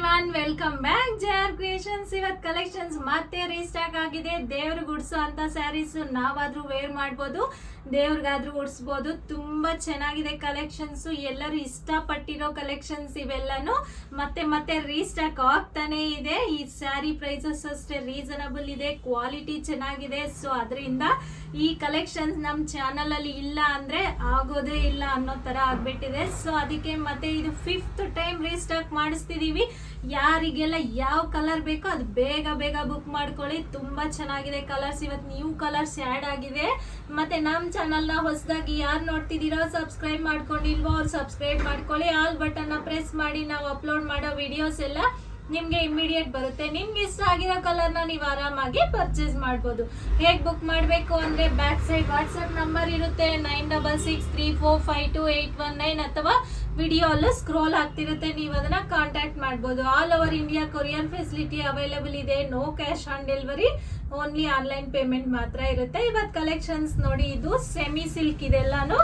Everyone welcome back R creations ಇವತ್ collections ಮತ್ತೆ restock ಆಗಿದೆ. ದೇವ್ರಿಗೆ ಉಡ್ಸೋ ಅಂತ ಸ್ಯಾರೀಸ್ ನಾವಾದ್ರೂ ವೇರ್ ಮಾಡ್ಬೋದು. ದೇವ್ರಿಗಾದ್ರೂ ಉಡ್ಸ್ಬೋದು. ತುಂಬಾ ಚೆನ್ನಾಗಿದೆ ಕಲೆಕ್ಷನ್ಸ್ ಎಲ್ಲರೂ ಇಷ್ಟಪಟ್ಟಿರೋ ಕಲೆಕ್ಷನ್ಸ್ ಇವೆಲ್ಲನೂ. ಮತ್ತೆ ಮತ್ತೆ ರೀಸ್ಟಾಕ್ ಆಗ್ತಾನೆ ಇದೆ. ಈ ಸ್ಯಾರಿ ಪ್ರೈಸಸ್ ಅಷ್ಟೇ ರೀಸನಬಲ್ ಇದೆ. ಕ್ವಾಲಿಟಿ ಚೆನ್ನಾಗಿದೆ. ಸೊ ಅದರಿಂದ ಈ ಕಲೆಕ್ಷನ್ಸ್ ನಮ್ಮ ಚಾನಲ್ ಅಲ್ಲಿ ಇಲ್ಲ ಅಂದ್ರೆ ಆಗೋದೇ ಇಲ್ಲ ಅನ್ನೋ ತರ ಆಗ್ಬಿಟ್ಟಿದೆ. ಸೊ ಅದಕ್ಕೆ ಮತ್ತೆ ಇದು ಫಿಫ್ತ್ ಟೈಮ್ ರೀಸ್ಟಾಕ್ ಮಾಡಿಸ್ತಿದೀವಿ. ಯಾರಿಗೆಲ್ಲ ಯಾವ ಕಲರ್ ಬೇಕೋ ಅದು ಬೇಗ ಬೇಗ ಬುಕ್ ಮಾಡ್ಕೊಳ್ಳಿ. ತುಂಬಾ ಚೆನ್ನಾಗಿದೆ ಕಲರ್ಸ್ ಇವತ್ತು ನ್ಯೂ ಕಲರ್ಸ್ ಆ್ಯಡ್ ಆಗಿದೆ ಮತ್ತೆ ನಮ್ಮ ಚಾನಲ್ನ ಹೊಸದಾಗಿ ಯಾರು ನೋಡ್ತಿದ್ದೀರೋ ಸಬ್ಸ್ಕ್ರೈಬ್ ಮಾಡ್ಕೊಂಡಿಲ್ವೋ ಅವ್ರು ಸಬ್ಸ್ಕ್ರೈಬ್ ಮಾಡ್ಕೊಳ್ಳಿ. ಆಲ್ ಬಟನ್ನ ಪ್ರೆಸ್ ಮಾಡಿ. ನಾವು ಅಪ್ಲೋಡ್ ಮಾಡೋ ವಿಡಿಯೋಸ್ ಎಲ್ಲ ನಿಮ್ಗೆ ಇಮಿಡಿಯೇಟ್ ಬರುತ್ತೆ. ನಿಮ್ಗೆ ಇಷ್ಟ ಆಗಿರೋ ಕಲರ್ನ ನೀವು ಆರಾಮಾಗಿ ಪರ್ಚೇಸ್ ಮಾಡ್ಬೋದು. ಹೇಗೆ ಬುಕ್ ಮಾಡಬೇಕು ಅಂದ್ರೆ ಬ್ಯಾಕ್ ಸೈಡ್ ವಾಟ್ಸಪ್ ನಂಬರ್ ಇರುತ್ತೆ nine double six three four five two eight one nine ಅಥವಾ ವಿಡಿಯೋ ಅಲ್ಲೂ ಸ್ಕ್ರೋಲ್ ಆಗ್ತಿರುತ್ತೆ. ನೀವು ಅದನ್ನ ಕಾಂಟ್ಯಾಕ್ಟ್ ಮಾಡ್ಬೋದು. All over India courier facility available ಇದೆ. No cash on delivery only online payment ಮಾತ್ರ ಇರುತ್ತೆ. ಇವತ್ತು ಕಲೆಕ್ಷನ್ಸ್ ನೋಡಿ ಇದು ಸೆಮಿ ಸಿಲ್ಕ್ ಇದೆಲ್ಲಾನು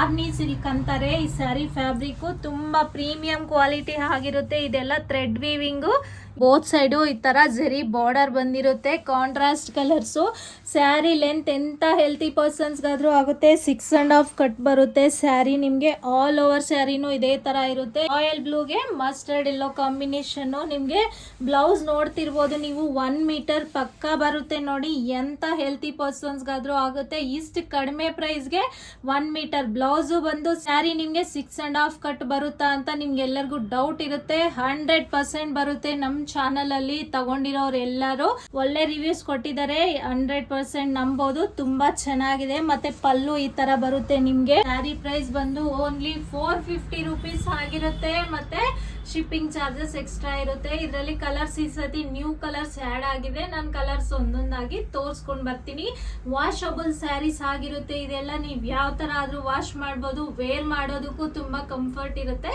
ಆರ್ನಿ ಸಿಲ್ಕ್ ಅಂತಾರೆ. ಈ ಸ್ಯಾರಿ ಫ್ಯಾಬ್ರಿಕ್ ತುಂಬಾ ಪ್ರೀಮಿಯಂ ಕ್ವಾಲಿಟಿ ಆಗಿರುತ್ತೆ ಇದೆಲ್ಲ ಥ್ರೆಡ್ ವೀವಿಂಗು ಬೋತ್ ಸೈಡು ಈ ತರ ಜರಿ ಬಾರ್ಡರ್ ಬಂದಿರುತ್ತೆ. ಕಾಂಟ್ರಾಸ್ಟ್ ಕಲರ್ಸು ಸ್ಯಾರಿ ಲೆಂತ್ ಎಂತ ಹೆಲ್ತಿ ಪರ್ಸನ್ಸ್ಗಾದರೂ ಆಗುತ್ತೆ. ಸಿಕ್ಸ್ ಅಂಡ್ ಹಾಫ್ ಕಟ್ ಬರುತ್ತೆ. ಸ್ಯಾರಿ ನಿಮಗೆ ಆಲ್ ಓವರ್ ಸ್ಯಾರಿನೂ ಇದೇ ತರ ಇರುತ್ತೆ. ಆಯಲ್ ಬ್ಲೂಗೆ ಮಸ್ಟರ್ಡ್ ಎಲ್ಲೋ ಕಾಂಬಿನೇಷನ್ನು ನಿಮಗೆ ಬ್ಲೌಸ್ ನೋಡ್ತಿರ್ಬೋದು. ನೀವು ಒನ್ ಮೀಟರ್ ಪಕ್ಕ ಬರುತ್ತೆ ನೋಡಿ. ಎಂತ ಹೆಲ್ತಿ ಪರ್ಸನ್ಸ್ಗಾದರೂ ಆಗುತ್ತೆ. ಇಷ್ಟು ಕಡಿಮೆ ಪ್ರೈಸ್ಗೆ ಒನ್ ಮೀಟರ್ ಬ್ಲೌಸು ಬಂದು ಸ್ಯಾರಿ ನಿಮಗೆ ಸಿಕ್ಸ್ ಅಂಡ್ ಹಾಫ್ ಕಟ್ ಬರುತ್ತಾ ಅಂತ ನಿಮ್ಗೆಲ್ಲರಿಗೂ ಡೌಟ್ ಇರುತ್ತೆ. ಹಂಡ್ರೆಡ್ ಪರ್ಸೆಂಟ್ ಬರುತ್ತೆ. ನಮ್ಮ ಚಾನಲ್ ಅಲ್ಲಿ ತಗೊಂಡಿರೋರು ಎಲ್ಲರೂ ಒಳ್ಳೆ ರಿವ್ಯೂಸ್ ಕೊಟ್ಟಿದ್ದಾರೆ. ಹಂಡ್ರೆಡ್ ಪರ್ಸೆಂಟ್ ನಂಬೋದು. ತುಂಬಾ ಚೆನ್ನಾಗಿದೆ. ಮತ್ತೆ ಪಲ್ಲು ಈ ತರ ಬರುತ್ತೆ ನಿಮ್ಗೆ. ಸ್ಯಾರಿ ಪ್ರೈಸ್ ಬಂದು ಓನ್ಲಿ ಫೋರ್ ಫಿಫ್ಟಿ ರುಪೀಸ್ ಆಗಿರುತ್ತೆ. ಮತ್ತೆ ಶಿಪ್ಪಿಂಗ್ ಚಾರ್ಜಸ್ ಎಕ್ಸ್ಟ್ರಾ ಇರುತ್ತೆ. ಇದರಲ್ಲಿ ಕಲರ್ಸ್ ಈ ಸತಿ ನ್ಯೂ ಕಲರ್ಸ್ ಆ್ಯಡ್ ಆಗಿದೆ. ನಾನು ಕಲರ್ಸ್ ಒಂದೊಂದಾಗಿ ತೋರಿಸ್ಕೊಂಡು ಬರ್ತೀನಿ. ವಾಷಬಲ್ ಸ್ಯಾರೀಸ್ ಆಗಿರುತ್ತೆ. ಇದೆಲ್ಲ ನೀವು ಯಾವ ಥರ ಆದರೂ ವಾಶ್ ಮಾಡ್ಬೋದು ವೇರ್ ಮಾಡೋದಕ್ಕೂ ತುಂಬ ಕಂಫರ್ಟ್ ಇರುತ್ತೆ.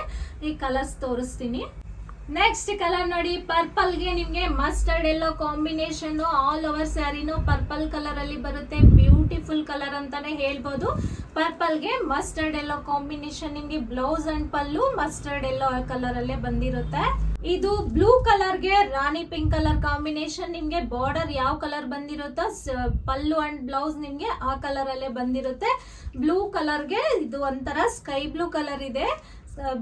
ಈ ಕಲರ್ಸ್ ತೋರಿಸ್ತೀನಿ. ನೆಕ್ಸ್ಟ್ ಕಲರ್ ನೋಡಿ ಪರ್ಪಲ್ಗೆ ನಿಮ್ಗೆ mustard yellow combination all over ಸ್ಯಾರಿನೂ purple colour ಅಲ್ಲಿ ಬರುತ್ತೆ. ಬ್ಯೂಟಿಫುಲ್ ಕಲರ್ ಅಂತಾನೆ ಹೇಳ್ಬೋದು. ಪರ್ಪಲ್ಗೆ ಮಸ್ಟರ್ಡ್ ಎಲ್ಲೋ ಕಾಂಬಿನೇಷನ್ ನಿಮ್ಗೆ blouse and pallu mustard yellow colour ಅಲ್ಲೇ ಬಂದಿರುತ್ತೆ. ಇದು ಬ್ಲೂ ಕಲರ್ಗೆ ರಾಣಿ ಪಿಂಕ್ ಕಲರ್ ಕಾಂಬಿನೇಷನ್ ನಿಮ್ಗೆ ಬಾರ್ಡರ್ ಯಾವ ಕಲರ್ ಬಂದಿರುತ್ತೋ ಪಲ್ಲು ಅಂಡ್ ಬ್ಲೌಸ್ ನಿಮ್ಗೆ ಆ ಕಲರ್ ಅಲ್ಲೇ ಬಂದಿರುತ್ತೆ. ಬ್ಲೂ ಕಲರ್ಗೆ ಇದು ಒಂಥರ ಸ್ಕೈ ಬ್ಲೂ ಕಲರ್ ಇದೆ.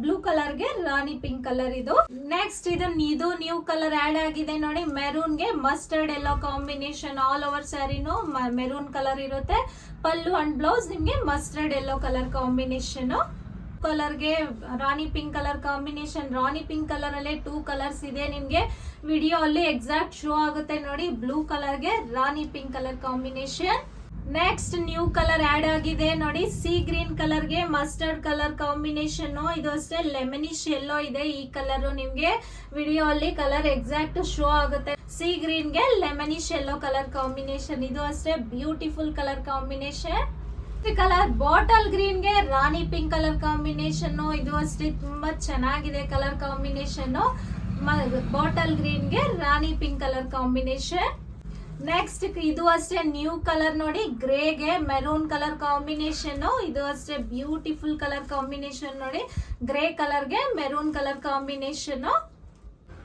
ಬ್ಲೂ ಕಲರ್ಗೆ ರಾಣಿ ಪಿಂಕ್ ಕಲರ್ ಇದು. ನೆಕ್ಸ್ಟ್ ಇದನ್ನ ಇದು ನ್ಯೂ ಕಲರ್ ಆಡ್ ಆಗಿದೆ ನೋಡಿ. ಮೆರೂನ್ಗೆ mustard yellow combination all over ಸ್ಯಾರಿನು maroon colour ಇರುತ್ತೆ. ಪಲ್ಲು ಅಂಡ್ ಬ್ಲೌಸ್ ನಿಮ್ಗೆ mustard yellow colour combination ಕಲರ್ಗೆ rani pink colour combination rani pink colour ಅಲ್ಲೇ ಟೂ ಕಲರ್ಸ್ ಇದೆ ನಿಮ್ಗೆ. ವಿಡಿಯೋ ಅಲ್ಲಿ ಎಕ್ಸಾಕ್ಟ್ ಶೋ ಆಗುತ್ತೆ ನೋಡಿ. Blue ಕಲರ್ಗೆ rani pink colour combination next new colour add ಆಗಿದೆ. ನೋಡಿ ಸಿ ಗ್ರೀನ್ ಕಲರ್ಗೆ ಮಸ್ಟರ್ಡ್ ಕಲರ್ ಕಾಂಬಿನೇಷನ್ ಇದು ಅಷ್ಟೇ ಲೆಮನಿಶ್ ಎಲ್ಲೋ ಇದೆ ಈ ಕಲರ್ ನಿಮಗೆ ವಿಡಿಯೋ ಅಲ್ಲಿ ಕಲರ್ ಎಕ್ಸಾಕ್ಟ್ ಶೋ ಆಗುತ್ತೆ. ಸಿ ಗ್ರೀನ್ಗೆ ಲೆಮನಿಶ್ ಎಲ್ಲೋ ಕಲರ್ ಕಾಂಬಿನೇಷನ್ ಇದು ಅಷ್ಟೇ beautiful colour combination colour bottle ಗ್ರೀನ್ಗೆ rani pink colour combination ಇದು ಅಷ್ಟೇ, ತುಂಬಾ ಚೆನ್ನಾಗಿದೆ colour combination bottle ಗ್ರೀನ್ಗೆ rani pink colour combination next ಇದು ಅಷ್ಟೇ ನ್ಯೂ ಕಲರ್ ನೋಡಿ ಗ್ರೇಗೆ ಮೆರೂನ್ ಕಲರ್ ಕಾಂಬಿನೇಷನ್ ಇದು ಅಷ್ಟೇ ಬ್ಯೂಟಿಫುಲ್ ಕಲರ್ ಕಾಂಬಿನೇಷನ್ ನೋಡಿ ಗ್ರೇ ಕಲರ್ಗೆ ಮೆರೂನ್ ಕಲರ್ ಕಾಂಬಿನೇಷನ್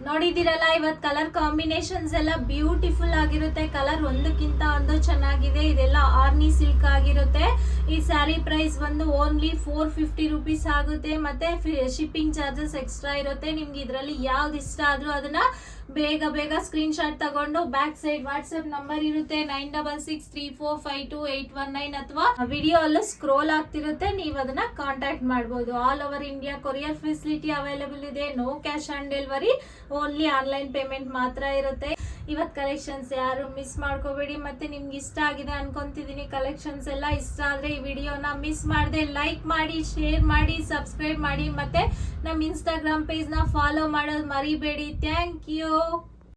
ನೋಡಿದಿರಲ್ಲ ಇವತ್ತು ಕಲರ್ ಕಾಂಬಿನೇಷನ್ಸ್ ಎಲ್ಲ ಬ್ಯೂಟಿಫುಲ್ ಆಗಿರುತ್ತೆ. ಕಲರ್ ಒಂದಕ್ಕಿಂತ ಒಂದು ಚೆನ್ನಾಗಿದೆ. ಇದೆಲ್ಲ ಆರ್ನಿ ಸಿಲ್ಕ್ ಆಗಿರುತ್ತೆ. ಈ ಸ್ಯಾರಿ ಪ್ರೈಸ್ ಬಂದು ಓನ್ಲಿ ಫೋರ್ ಫಿಫ್ಟಿ ರುಪೀಸ್ ಆಗುತ್ತೆ. ಮತ್ತೆ ಶಿಪ್ಪಿಂಗ್ ಚಾರ್ಜಸ್ ಎಕ್ಸ್ಟ್ರಾ ಇರುತ್ತೆ. ನಿಮ್ಗೆ ಇದರಲ್ಲಿ ಯಾವ್ದು ಇಷ್ಟ ಆದರೂ ಅದನ್ನ ಬೇಗ ಬೇಗ ಸ್ಕ್ರೀನ್ ಶಾಟ್ ತಗೊಂಡು ಬ್ಯಾಕ್ ಸೈಡ್ ವಾಟ್ಸ್ಆಪ್ ನಂಬರ್ ಇರುತ್ತೆ. Nine double six three four five two eight one nine ಅಥವಾ ವಿಡಿಯೋ ಅಲ್ಲೂ ಸ್ಕ್ರೋಲ್ ಆಗ್ತಿರುತ್ತೆ. ನೀವು ಅದನ್ನ ಕಾಂಟ್ಯಾಕ್ಟ್ ಮಾಡ್ಬೋದು. All over India courier facility available ಇದೆ. No cash on delivery only online payment ಮಾತ್ರ ಇರುತ್ತೆ. ಇವತ್ತು ಕಲೆಕ್ಷನ್ಸ್ ಯಾರು ಮಿಸ್ ಮಾಡ್ಕೋಬೇಡಿ, ಮತ್ತೆ ನಿಮ್ಗೆ ಇಷ್ಟ ಆಗಿದೆ ಅನ್ಕೊಂತಿದೀನಿ. ಕಲೆಕ್ಷನ್ಸ್ ಎಲ್ಲ ಇಷ್ಟ ಆದ್ರೆ ಈ ವಿಡಿಯೋನ ಮಿಸ್ ಮಾಡದೆ ಲೈಕ್ ಮಾಡಿ ಶೇರ್ ಮಾಡಿ ಸಬ್ಸ್ಕ್ರೈಬ್ ಮಾಡಿ, ಮತ್ತೆ ನಮ್ಮ ಇನ್ಸ್ಟಾಗ್ರಾಮ್ ಪೇಜ್ನ ಫಾಲೋ ಮಾಡೋದು ಮರಿಬೇಡಿ. Thank you